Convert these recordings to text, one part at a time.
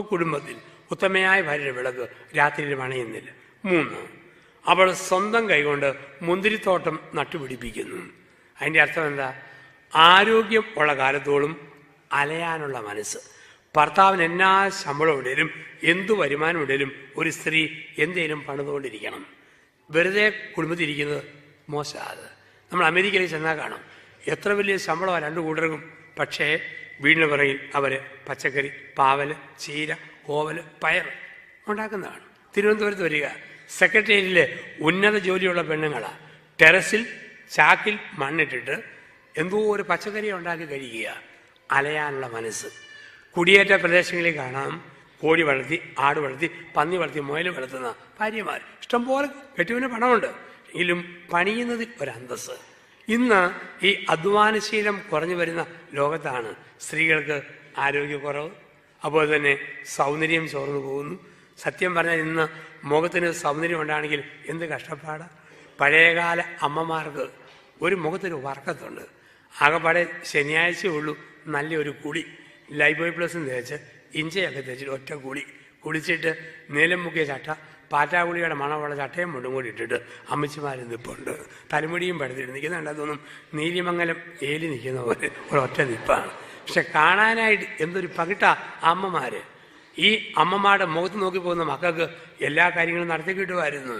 കുടുംബത്തിൽ ഉത്തമയായ ഭാര്യയുടെ വിളക്ക് രാത്രിയിൽ പണയുന്നില്ല മൂന്ന് അവൾ സ്വന്തം കൈകൊണ്ട് മുന്തിരിത്തോട്ടം നട്ടുപിടിപ്പിക്കുന്നു. അതിന്റെ അർത്ഥം എന്താ? ആരോഗ്യം ഉള്ള കാലത്തോളം അലയാനുള്ള മനസ്സ്. ഭർത്താവിന് എന്നാ ശമ്പളം ഉണ്ടെങ്കിലും എന്തു വരുമാനം ഉണ്ടെങ്കിലും ഒരു സ്ത്രീ എന്തേലും പണിതുകൊണ്ടിരിക്കണം. വെറുതെ കുടുംബത്തിരിക്കുന്നത് മോശമാണ് നമ്മൾ അമേരിക്കയിൽ ചെന്നാൽ കാണാം. എത്ര വലിയ ശമ്പളമാണ് രണ്ടു കൂട്ടർക്കും. പക്ഷേ വീടിന് പിറകിൽ അവർ പച്ചക്കറി പാവൽ ചീര ഓവൽ പയർ ഉണ്ടാക്കുന്നതാണ്. തിരുവനന്തപുരത്ത് വരിക. സെക്രട്ടേറിയറ്റിലെ ഉന്നത ജോലിയുള്ള പെണ്ണുങ്ങളാണ് ടെറസിൽ ചാക്കിൽ മണ്ണിട്ടിട്ട് എന്തോ ഒരു പച്ചക്കറി ഉണ്ടാക്കി കഴിക്കുക. അലയാനുള്ള മനസ്സ്. കുടിയേറ്റ പ്രദേശങ്ങളിൽ കാണാം. കോഴി വളർത്തി ആട് വളർത്തി പന്നി വളർത്തി മുയൽ വളർത്തുന്ന ഭാര്യമാർ ഇഷ്ടംപോലെ കെട്ടുവിന് പണമുണ്ട്. എങ്കിലും പണിയുന്നതിൽ ഒരു അന്തസ്സ് ഇന്ന് ഈ അധ്വാനശീലം കുറഞ്ഞു വരുന്ന ലോകത്താണ് സ്ത്രീകൾക്ക് ആരോഗ്യക്കുറവ് അതുപോലെ തന്നെ സൗന്ദര്യം ചോർന്നു പോകുന്നു. സത്യം പറഞ്ഞാൽ ഇന്ന് മുഖത്തിന് സൗന്ദര്യം ഉണ്ടാണെങ്കിൽ എന്ത് കഷ്ടപ്പാടാ? പഴയകാല അമ്മമാർക്ക് ഒരു മുഖത്തൊരു വർക്കത്തുണ്ട്. ആകെപ്പാടെ ശനിയാഴ്ചയേ ഉള്ളൂ നല്ലൊരു കുളി. ലൈബോയ് പ്ലസ് തേച്ച് ഇഞ്ചയൊക്കെ തേച്ചിട്ട് ഒറ്റ കുളി. കുളിച്ചിട്ട് നീലം മുക്കിയ ചട്ട പാറ്റാകുളിയുടെ മണമുള്ള ചട്ടയും മുണ്ടും കൂടി ഇട്ടിട്ട് അമ്മച്ചിമാർ നിപ്പുണ്ട്. തലമുടിയും പടുത്തിട്ട് നിൽക്കുന്നുണ്ട്. അതൊന്നും നീലിമംഗലം ഏലി നിൽക്കുന്ന പോലെ ഒരു ഒറ്റ നിപ്പാണ്. പക്ഷെ കാണാനായിട്ട് എന്തൊരു പകിട്ട അമ്മമാര്. ഈ അമ്മമാരുടെ മുഖത്ത് നോക്കി പോകുന്ന മക്കൾക്ക് എല്ലാ കാര്യങ്ങളും നടത്തി കിട്ടുമായിരുന്നു.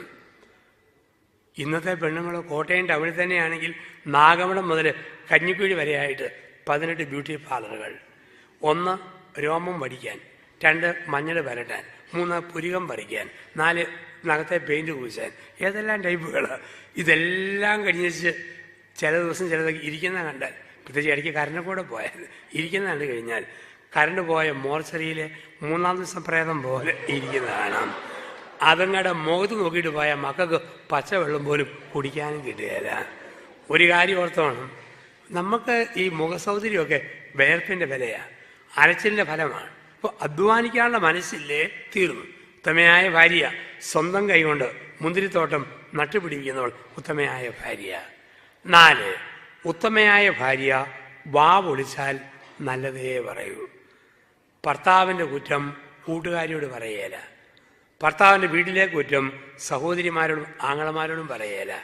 ഇന്നത്തെ പെണ്ണുങ്ങൾ കോട്ടയം ടൗണിൽ തന്നെയാണെങ്കിൽ നാഗമണം മുതൽ കഞ്ഞിക്കുഴി വരെയായിട്ട് പതിനെട്ട് ബ്യൂട്ടി പാർലറുകൾ. ഒന്ന് രോമം വടിക്കാൻ രണ്ട് മഞ്ഞൾ വരട്ടാൻ മൂന്ന് പുരികം പറിക്കാൻ നാല് നഖത്തെ പെയിന്റ് പൂശാൻ ഏതെല്ലാം ടൈപ്പുകൾ ഇതെല്ലാം കഴിഞ്ഞിച്ച് ചില ദിവസം ചിലതൊക്കെ ഇരിക്കുന്ന കണ്ടാൽ പ്രത്യേകിച്ച് ഇടയ്ക്ക് കരണ്ട് കൂടെ പോയാൽ ഇരിക്കുന്ന കണ്ടു കഴിഞ്ഞാൽ കരണ്ട് പോയ മോർച്ചറിയിലെ മൂന്നാം ദിവസം പ്രേതം പോലെ ഇരിക്കുന്ന കാണാം. അതങ്ങടെ മുഖത്ത് നോക്കിയിട്ട് പോയ മക്കൾക്ക് പച്ചവെള്ളം പോലും കുടിക്കാനും കിട്ടുകയില്ല. ഒരു കാര്യം ഓർത്തോണം നമുക്ക് ഈ മുഖസൗന്ദര്യമൊക്കെ വേർപ്പിന്റെ വിലയാണ് അരച്ചിലിന്റെ ഫലമാണ്. അപ്പോൾ അധ്വാനിക്കാനുള്ള മനസ്സില്ലേ? തീർന്നു. ഉത്തമയായ ഭാര്യ സ്വന്തം കൈകൊണ്ട് മുന്തിരിത്തോട്ടം നട്ടുപിടിപ്പിക്കുന്നവൾ ഉത്തമയായ ഭാര്യ. നാല് ഉത്തമയായ ഭാര്യ വാ പൊളിച്ചാൽ നല്ലതേ പറയൂ. ഭർത്താവിന്റെ കുറ്റം കൂട്ടുകാരിയോട് പറയേല. ഭർത്താവിന്റെ വീട്ടിലെ കുറ്റം സഹോദരിമാരോടും ആങ്ങളമാരോടും പറയേല.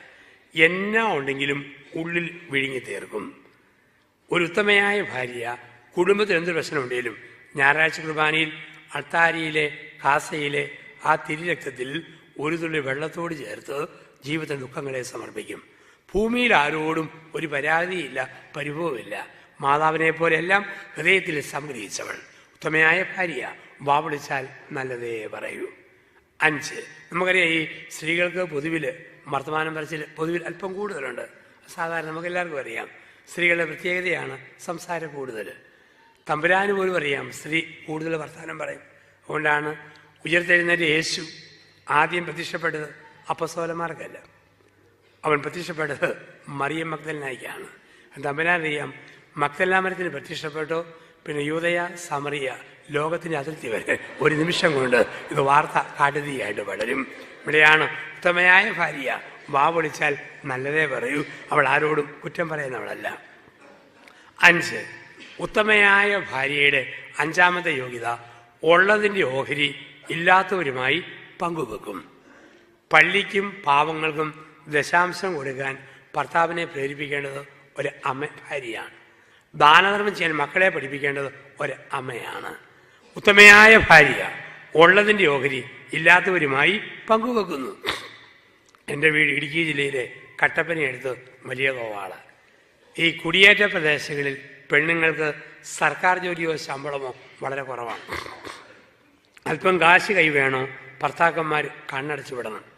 എന്നാ ഉണ്ടെങ്കിലും ഉള്ളിൽ വിഴുങ്ങി തീർക്കും. ഒരു ഉത്തമയായ ഭാര്യ കുടുംബത്തിൽ എന്തൊരു പ്രശ്നമുണ്ടെങ്കിലും ഞായറാഴ്ച കുർബാനയിൽ അൾത്താരിയിലെ കാസയിലെ ആ തിരിരക്തത്തിൽ ഒരു തുള്ളി വെള്ളത്തോട് ചേർത്ത് ജീവിത ദുഃഖങ്ങളെ സമർപ്പിക്കും. ഭൂമിയിൽ ആരോടും ഒരു പരാതിയില്ല പരിഭവമില്ല. മാതാവിനെ പോലെയെല്ലാം ഹൃദയത്തിൽ സംഗ്രഹിച്ചവൾ. ഉത്തമയായ ഭാര്യ വാവിളിച്ചാൽ നല്ലതേ പറയൂ. അഞ്ച് നമുക്കറിയാം ഈ സ്ത്രീകൾക്ക് പൊതുവിൽ വർത്തമാനം പറച്ചിൽ പൊതുവിൽ അല്പം കൂടുതലുണ്ട്. സാധാരണ നമുക്കെല്ലാവർക്കും അറിയാം. സ്ത്രീകളുടെ പ്രത്യേകതയാണ് സംസാരം കൂടുതൽ തമ്പുരാന് പോലും അറിയാം. സ്ത്രീ കൂടുതൽ വർത്തമാനം പറയും. അതുകൊണ്ടാണ് ഉയർത്തെഴുന്നേറ്റ് യേശു ആദ്യം പ്രത്യക്ഷപ്പെട്ടത് അപ്പസോലന്മാർക്കല്ല അവൻ പ്രത്യക്ഷപ്പെട്ടത് മറിയം മക്തലിനായിക്കാണ് തമ്പുരാൻ അറിയാം മക്തലാമരത്തിന് പ്രത്യക്ഷപ്പെട്ടു? പിന്നെ യൂതയ സമറിയ ലോകത്തിന്റെ അതിർത്തി വരെ ഒരു നിമിഷം കൊണ്ട് ഇത് വാർത്ത കാട്ടുതീയായിട്ട് വളരും ഇവിടെയാണ് ഉത്തമയായ ഭാര്യ വാ പൊളിച്ചാൽ നല്ലതേ പറയൂ. അവൾ ആരോടും കുറ്റം പറയുന്നവളല്ല. അഞ്ച് ഉത്തമയായ ഭാര്യയുടെ അഞ്ചാമത്തെ യോഗ്യത ഉള്ളതിന്റെ ഓഹരി ഇല്ലാത്തവരുമായി പങ്കുവെക്കും. പള്ളിക്കും പാവങ്ങൾക്കും ദശാംശം കൊടുക്കാൻ ഭർത്താവിനെ പ്രേരിപ്പിക്കേണ്ടത് ഒരു അമ്മ ഭാര്യയാണ്. ദാനധർമ്മം ചെയ്യാൻ മക്കളെ പഠിപ്പിക്കേണ്ടത് ഒരു അമ്മയാണ്. ഉത്തമയായ ഭാര്യ ഉള്ളതിന്റെ ഓഹരി ഇല്ലാത്തവരുമായി പങ്കുവെക്കുന്നു. എന്റെ വീട് ഇടുക്കി ജില്ലയിലെ കട്ടപ്പനയടുത്ത് വലിയ കോവാള ഈ കുടിയേറ്റ പ്രദേശങ്ങളിൽ പെണ്ണുങ്ങൾക്ക് സർക്കാർ ജോലിയോ ശമ്പളമോ വളരെ കുറവാണ്. അല്പം കാശ് കൈ വേണോ? ഭർത്താക്കന്മാർ കണ്ണടച്ചു വിടണം.